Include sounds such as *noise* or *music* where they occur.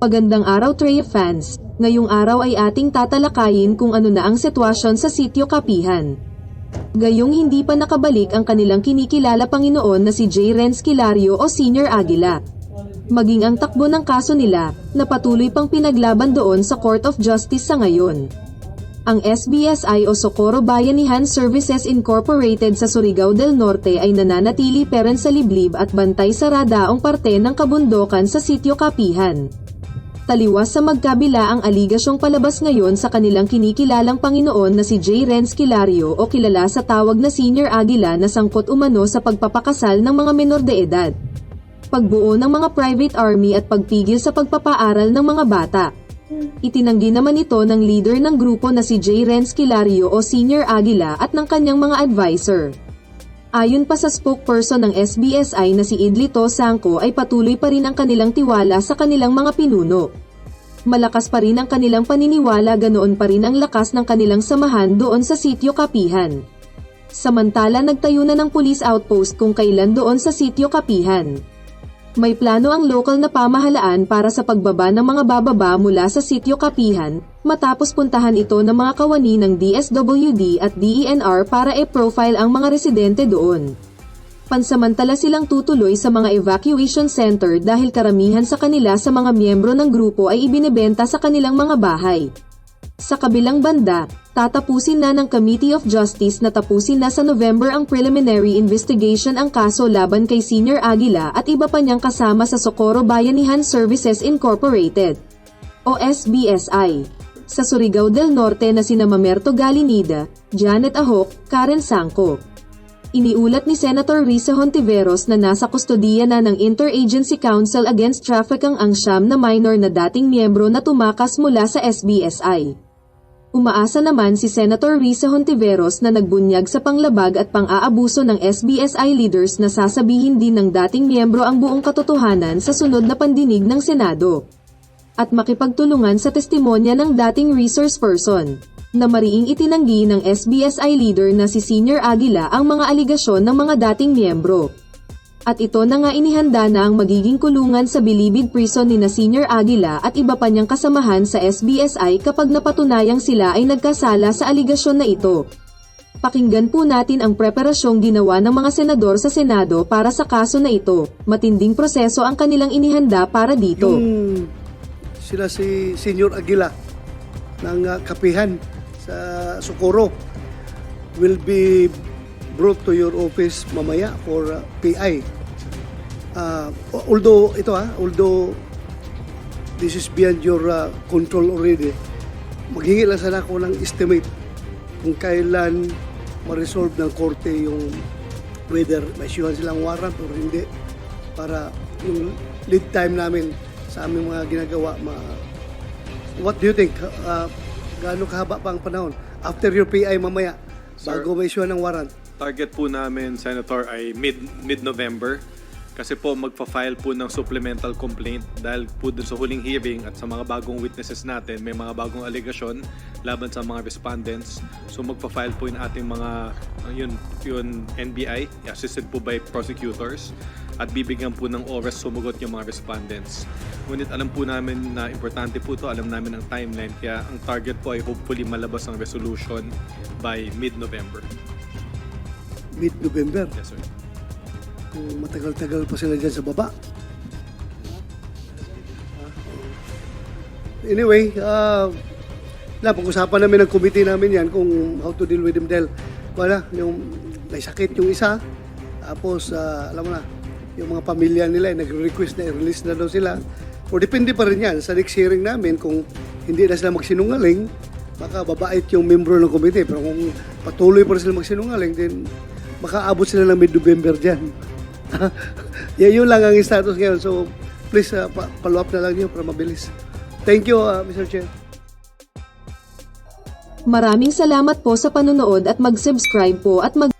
Pagandang araw Trey fans, ngayong araw ay ating tatalakayin kung ano na ang sitwasyon sa sitio Kapihan. Gayong hindi pa nakabalik ang kanilang kinikilala Panginoon na si J. Renz Kilario o Senior Aguila. Maging ang takbo ng kaso nila, na patuloy pang pinaglaban doon sa Court of Justice sa ngayon. Ang SBSI o Socorro Bayanihan Services Incorporated sa Surigao del Norte ay nananatili peren sa liblib at bantay sa radaong parte ng kabundokan sa sitio Kapihan. Taliwas sa magkabila ang aligasyong palabas ngayon sa kanilang kinikilalang Panginoon na si J. Renz Kilario o kilala sa tawag na Senior Aguila na sangkot umano sa pagpapakasal ng mga menor de edad. Pagbuo ng mga private army at pagpigil sa pagpapaaral ng mga bata. Itinanggi naman ito ng leader ng grupo na si J. Renz Kilario o Senior Aguila at ng kanyang mga advisor. Ayon pa sa spokesperson ng SBSI na si Idlito Sangko ay patuloy pa rin ang kanilang tiwala sa kanilang mga pinuno. Malakas pa rin ang kanilang paniniwala ganoon pa rin ang lakas ng kanilang samahan doon sa sitio Kapihan. Samantala nagtayo na ng police outpost kung kailan doon sa sitio Kapihan. May plano ang local na pamahalaan para sa pagbaba ng mga bababa mula sa sitio Kapihan, matapos puntahan ito ng mga kawani ng DSWD at DENR para e-profile ang mga residente doon. Pansamantala silang tutuloy sa mga evacuation center dahil karamihan sa kanila sa mga miyembro ng grupo ay ibinebenta sa kanilang mga bahay. Sa kabilang banda, tatapusin na ng Committee of Justice na tapusin na sa November ang preliminary investigation ang kaso laban kay Senior Aguila at iba pa niyang kasama sa Socorro Bayanihan Services Incorporated o SBSI. Sa Surigao del Norte na sina Mamerto Galinida, Janet Ahok, Karen Sangko. Iniulat ni Senator Risa Hontiveros na nasa kustodiya na ng Interagency Council Against Trafficking ang siyam na minor na dating miyembro na tumakas mula sa SBSI. Umaasa naman si Senator Risa Hontiveros na nagbunyag sa panglabag at pang-aabuso ng SBSI leaders na sasabihin din ng dating miyembro ang buong katotohanan sa sunod na pandinig ng Senado. At makipagtulungan sa testimonya ng dating resource person na mariing itinanggi ng SBSI leader na si Senior Aguila ang mga aligasyon ng mga dating miyembro. At ito na nga inihanda na ang magiging kulungan sa Bilibid Prison ni na Senior Aguila at iba pa niyang kasamahan sa SBSI kapag napatunayang sila ay nagkasala sa aligasyon na ito. Pakinggan po natin ang preparasyong ginawa ng mga senador sa Senado para sa kaso na ito. Matinding proseso ang kanilang inihanda para dito. Yung sila si Senior Aguila ng uh, kapihan sa Socorro will be brought to your office mamaya for uh, PI. Uh, although ito ha, although this is beyond your uh, control already, maghingi lang sana ako ng estimate kung kailan ma-resolve ng korte yung whether may silang warrant or hindi para yung lead time namin sa aming mga ginagawa ma What do you think? Uh, gaano kahaba pa ang panahon? After your PI mamaya, Sir. bago may issue ng warrant. Target po namin, Senator, ay mid, mid-November. Kasi po magpa-file po ng supplemental complaint dahil po dun sa huling hearing at sa mga bagong witnesses natin, may mga bagong allegation laban sa mga respondents. So magpa-file po yung ating mga, yun, yun NBI, assisted po by prosecutors at bibigyan po ng oras sumugot yung mga respondents. Ngunit alam po namin na importante po to, alam namin ang timeline, kaya ang target po ay hopefully malabas ang resolution by mid-November. Mid-November. Yes, sir. Kung matagal-tagal pa sila dyan sa baba. Anyway, uh, na, pag-usapan namin ng committee namin yan kung how to deal with them dahil wala, yung may sakit yung isa, tapos uh, alam mo na, yung mga pamilya nila ay nagre-request na i-release na daw sila. O depende pa rin yan sa next hearing namin kung hindi na sila magsinungaling, baka babait yung membro ng committee. Pero kung patuloy pa rin sila magsinungaling, then makaabot sila ng mid-November dyan. *laughs* yan yun lang ang status ngayon. So, please, uh, pa- follow up na lang yun para mabilis. Thank you, uh, Mr. Chair. Maraming salamat po sa panonood at mag-subscribe po at mag